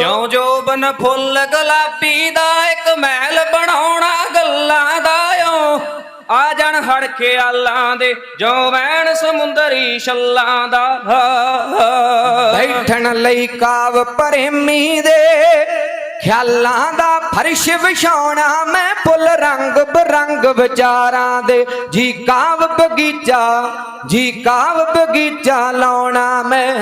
ਜਿਉਂ ਜੋਬਨ ਫੁੱਲ ਗੁਲਾਬੀ ਦਾ ਇੱਕ ਮਹਿਲ ਬਣਾਉਣਾ ਗੱਲਾਂ ਦਾ ਓ। ਆ ਜਾਣ ਹੜ ਖਿਆਲਾਂ ਦੇ ਜੋ ਵੈਣ ਸਮੁੰਦਰੀ ਛੱਲਾਂ ਦਾ। ਬੈਠਣ ਲਈ ਕਾਵ ਪ੍ਰੇਮੀ ਦੇ, ਖਿਆਲਾਂ ਦਾ ਫਰਸ਼ ਵਿਛਾਉਣਾ ਮੈਂ ਫੁੱਲ ਰੰਗ ਬਰੰਗ ਵਿਚਾਰਾਂ ਦੇ। ਜੀ ਕਾਵ ਬਗੀਚਾ ਜੀ ਕਾਵ ਬਗੀਚਾ ਲਾਉਣਾ ਮੈਂ।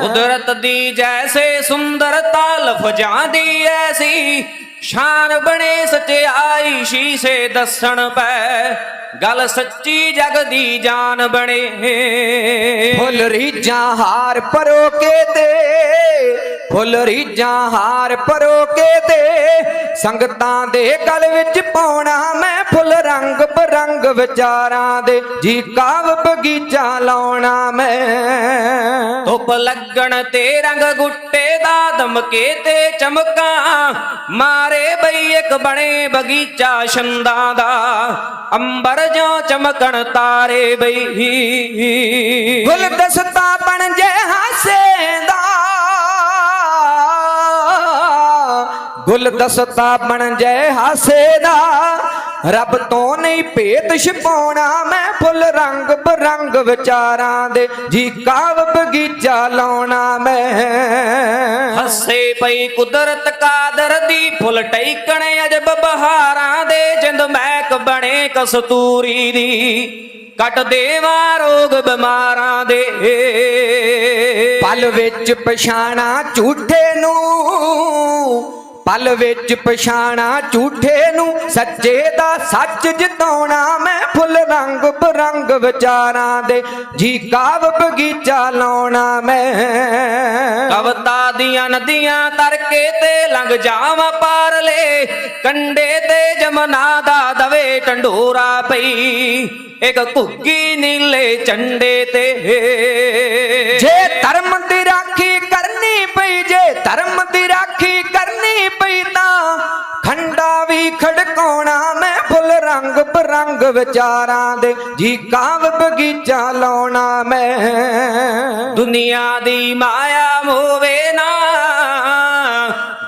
ਕੁਦਰਤ ਦੀ ਜੈਸੇ ਸੁੰਦਰਤਾ ਲਫ਼ਜ਼ਾਂ ਦੀ ਐਸੀ ਸ਼ਾਨ ਬਣੇ ਸਚਾਈ ਸ਼ੀਸੇ ਦੱਸਣ ਪੈ। ਗੱਲ ਸੱਚੀ ਜਗ ਦੀ ਜਾਨ ਬਣੇ। ਫੁੱਲ ਰੀਜਾਂ ਹਾਰ ਪਰੋ ਕੇ ਦੇ ਫੁੱਲ ਰੀਜਾਂ ਹਾਰ ਪਰੋ ਕੇ ਦੇ ਸੰਗਤਾਂ ਦੇ ਗਲ ਵਿੱਚ ਪਾਉਣਾ ਮੈਂ ਫੁੱਲ ਰੰਗ ਵਿਚਾਰਾਂ ਦੇ ਜੀ ਕਾਵ ਬਗੀਚਾ ਲਾਉਣਾ ਮੈਂ। ਧੁੱਪ ਲੱਗਣ ਤੇ ਰੰਗ ਗੁੱਟੇ ਦਾ ਦਮਕੇ ਤੇ ਚਮਕਾਂ। ਮਾਰੇ ਬਈ ਇੱਕ ਬਣੇ ਬਗੀਚਾ ਛੰਦਾਂ ਦਾ। ਅੰਬਰ ਜੋ ਚਮਕਣ ਤਾਰੇ ਬਈ। ਗੁਲ ਦਸਤਾ ਬਣ ਜੇ ਹਾਸੇ ਦਾ। ਗੁਲ ਦਸਤਾ ਬਣ ਜੇ ਹਾਸੇ ਦਾ। ਰੱਬ ਤੋਂ ਨਹੀਂ ਭੇਤ ਛਪਾਉਣਾ ਮੈਂ ਫੁੱਲ ਰੰਗ ਬਰੰਗ ਵਿਚਾਰਾਂ ਦੇ ਜੀ ਕਾਵ ਬਗੀਚਾ ਲਾਉਣਾ ਮੈਂ। ਹੱਸੇ ਪਈ ਕੁਦਰਤ ਕਾਦਰ ਦੀ ਫੁੱਲ ਟੈਕਣ ਅਜਬ ਬਹਾਰਾਂ ਦੇ ਜਿੰਦ ਮਹਿਕ ਬਣੇ ਕਸਤੂਰੀ ਦੀ। ਕੱਟ ਦੇਵਾਂ ਰੋਗ ਬਿਮਾਰਾਂ ਦੇ। ਪਲ ਵਿੱਚ ਪਛਾਣਾ ਝੂਠੇ ਨੂੰ ਪਲ ਵਿੱਚ ਪਛਾਣਾ ਝੂਠੇ ਨੂੰ, ਸੱਚੇ ਦਾ ਸੱਚ ਜਿਤਾਉਣਾ, ਮੈਂ ਫੁੱਲ ਰੰਗ ਬਰੰਗ ਵਿਚਾਰਾਂ ਦੇ ਜੀ ਕਾਵ ਬਗੀਚਾ ਲਾਉਣਾ ਮੈਂ। ਕਵਤਾ ਦੀਆਂ ਨਦੀਆਂ ਤਰਕੇ ਤੇ ਲੰਘ ਜਾਵਾਂ ਪਾਰਲੇ, ਕੰਡੇ ਤੇ ਜਮਨਾ ਦਾ ਦਵੇ ਟੰਡੋਰਾ ਪਈ, ਇੱਕ ਘੁੱਗੀ ਨੀਲੇ ਚੰਡੇ ਤੇ। ਵੀ ਮੈਂ ਫੁੱਲ ਰੰਗ ਬਰੰਗ ਵਿਚਾਰਾਂ ਦੇ। ਜੀ ਕਾਵ ਬਗੀਚਾ ਲਾਉਣਾ ਮੈਂ। ਦੁਨੀਆ ਦੀ ਮਾਇਆ ਮੋਵੇ ਨਾ।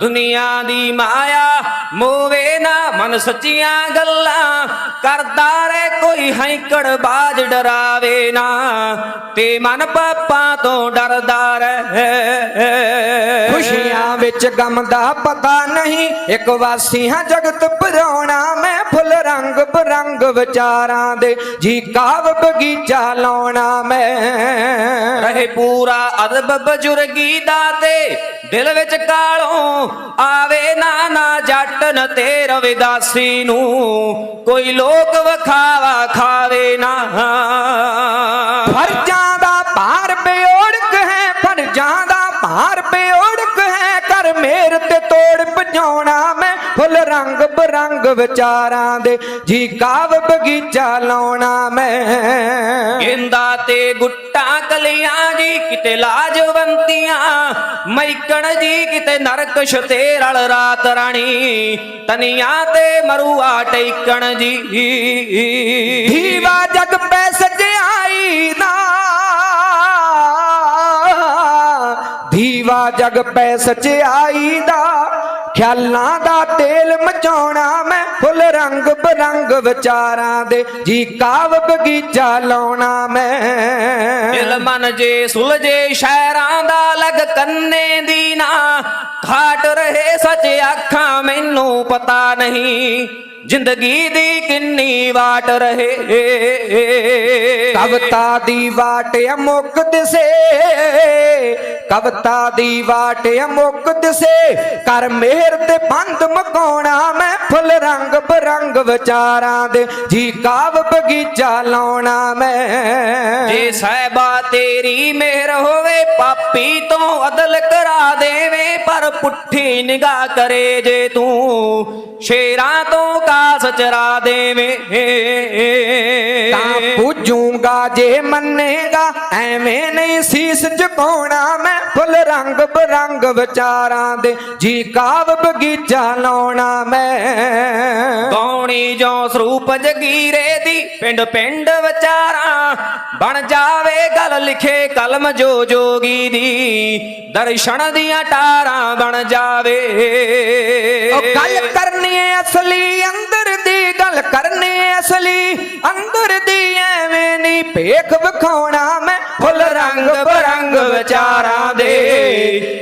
ਦੁਨੀਆ ਦੀ ਮਾਇਆ ਮੋਵੇ ਨਾ। ਮਨ ਸੱਚੀਆਂ ਗੱਲਾਂ ਕਰਦਾ ਰਹਿ, ਕੋਈ ਹੈਂਕੜ ਬਾਜ ਡਰਾਵੇ ਨਾ। ਤੇ ਮਨ ਪਾਪਾਂ ਤੋਂ ਡਰਦਾ ਰਹਿ। ਖੁਸ਼ੀਆਂ ਵਿੱਚ ਗਮ ਦਾ ਪਤਾ ਨਹੀਂ। ਇੱਕ ਵਾਸੀ ਹਾਂ ਜਗਤ ਪਰਾਉਣਾ ਮੈਂ ਫੁੱਲ ਰੰਗ ਬਰੰਗ ਵਿਚਾਰਾਂ ਦੇ। ਜੀ ਕਾਵ ਬਗੀਚਾ ਲਾਉਣਾ ਮੈਂ। ਰਹੇ ਪੂਰਾ ਅਦਬ ਬਜ਼ੁਰਗੀ ਦਾ ਤੇ ਦਿਲ ਵਿੱਚ ਕਾਲੋਂ ਆਵੇ ਨਾ ਨਾ ਜੱਟ ਨ ਤੇ ਰਵਿਦਾਸੀ ਨੂੰ। ਕੋਈ ਲੋਕ ਵਖਾਵਾ ਖਾਵੇ ਨਾ। ਫੁੱਲ ਰੰਗ ਬਰੰਗ ਵਿਚਾਰਾਂ ਦੇ ਜੀ ਕਾਵ ਬਗੀਚਾ ਲਾਉਣਾ ਮੈਂ। ਗੇਂਦਾ ਤੇ ਗੁੱਟਾਂ ਕਲੀਆਂ ਜੀ ਕਿਤੇ ਲਾਜਵੰਤੀਆਂ ਮੈਕਣ ਜੀ ਕਿਤੇ ਨਰਕਸ਼ ਤੇ ਰਲ ਰਾਤ ਰਾਣੀ। ਤਨੀਆਂ ਤੇ ਮਰੂਆ ਟੈਕਣ ਜੀ। ਧੀਵਾ ਜਗ ਪੈ ਸਜਿਆਈ ਨਾ। ਧੀਵਾ ਜਗ ਪੈ ਸਚਾਈ ਦਾ ਖਿਆਲਾਂ ਦਾ ਤੇਲ ਮਚਾਉਣਾ ਮੈਂ, ਫੁੱਲ ਰੰਗ ਬਰੰਗ ਵਿਚਾਰਾਂ ਦੇ ਜੀ ਕਾਵ ਬਗੀਚਾ ਲਾਉਣਾ ਮੈਂ। ਦਿਲ ਮਨ ਜੇ ਸੁਲਝੇ ਸ਼ਹਿਰਾਂ ਦਾ ਲਗ ਕੰਨੇ ਦੀ ਨਾ, ਘਾਟ ਰਹੇ ਸੱਚ ਅੱਖਾਂ, ਮੈਨੂੰ ਪਤਾ ਨਹੀਂ ਜ਼ਿੰਦਗੀ ਦੀ ਕਿੰਨੀ ਵਾਟ ਰਹੇ? ਕਵਤਾ ਦੀ ਵਾਟ ਅਮੁੱਕ ਦਿਸੇ ਕਵਤਾ ਦੀ ਵਾਟ ਅਮੁੱਕ ਦਿਸੇ ਕਰ ਮਿਹਰ ਤੇ ਬੰਦ ਮਕਾਉਣਾ ਮੈਂ ਫੁੱਲ ਰੰਗ ਬਰੰਗ ਵਿਚਾਰਾਂ ਦੇ। ਜੀ ਕਾਵ ਬਗੀਚਾ ਲਾਉਣਾ ਮੈਂ। ਜੇ ਸਹਿਬਾ ਤੇਰੀ ਮਿਹਰ ਹੋਵੇ, ਪਾਪੀ ਤੋਂ ਅਦਲ ਕਰਾ ਦੇਵੇਂ ਪਰ ਪੁੱਠੀ ਨਿਗਾਹ ਕਰੇ ਜੇ ਤੂੰ। ਸ਼ੇਰਾਂ ਤੋਂ ਕਾਸ ਚਰਾ ਦੇਵੇਂ। ਤਾਂ ਪੂਜੂਗਾ ਜੇ ਮੰਨੇਗਾ ਐਵੇਂ ਨਹੀਂ ਸੀਸ ਝੁਕਾਉਣਾ ਮੈਂ। ਫੁੱਲ ਰੰਗ ਬਰੰਗ ਵਿਚਾਰਾਂ ਦੇ ਜੀ ਕਾਵ ਬਗੀਚਾ ਲਾਉਣਾ ਮੈਂ। ਗੌਣੀ ਜੋ ਸਰੂਪ ਜਗੀਰੇ ਦੀ ਪਿੰਡ ਪਿੰਡ ਵਿਚਾਰਾਂ ਬਣ ਜਾਵੇ ਗੱਲ ਲਿਖੇ ਕਲਮ ਜੋ ਜੋਗੀ ਦੀ, ਦਰਸ਼ਨ ਦੀਆਂ ਟਾਰਾਂ ਬਣ ਜਾਵੇ। ਉਹ ਗੱਲ ਕਰਨੀ ਅਸਲੀ, ਅੰਦਰ ਦੀ ਗੱਲ ਕਰਨੀ ਅਸਲੀ, ਅੰਦਰ ਦੀ ਐਵੇਂ ਨਹੀਂ ਭੇਖ ਵਿਖਾਉਣਾ ਮੈਂ ਫੁੱਲ ਰੰਗ ਬਰੰਗ ਵਿਚਾਰਾਂ ਦੇ।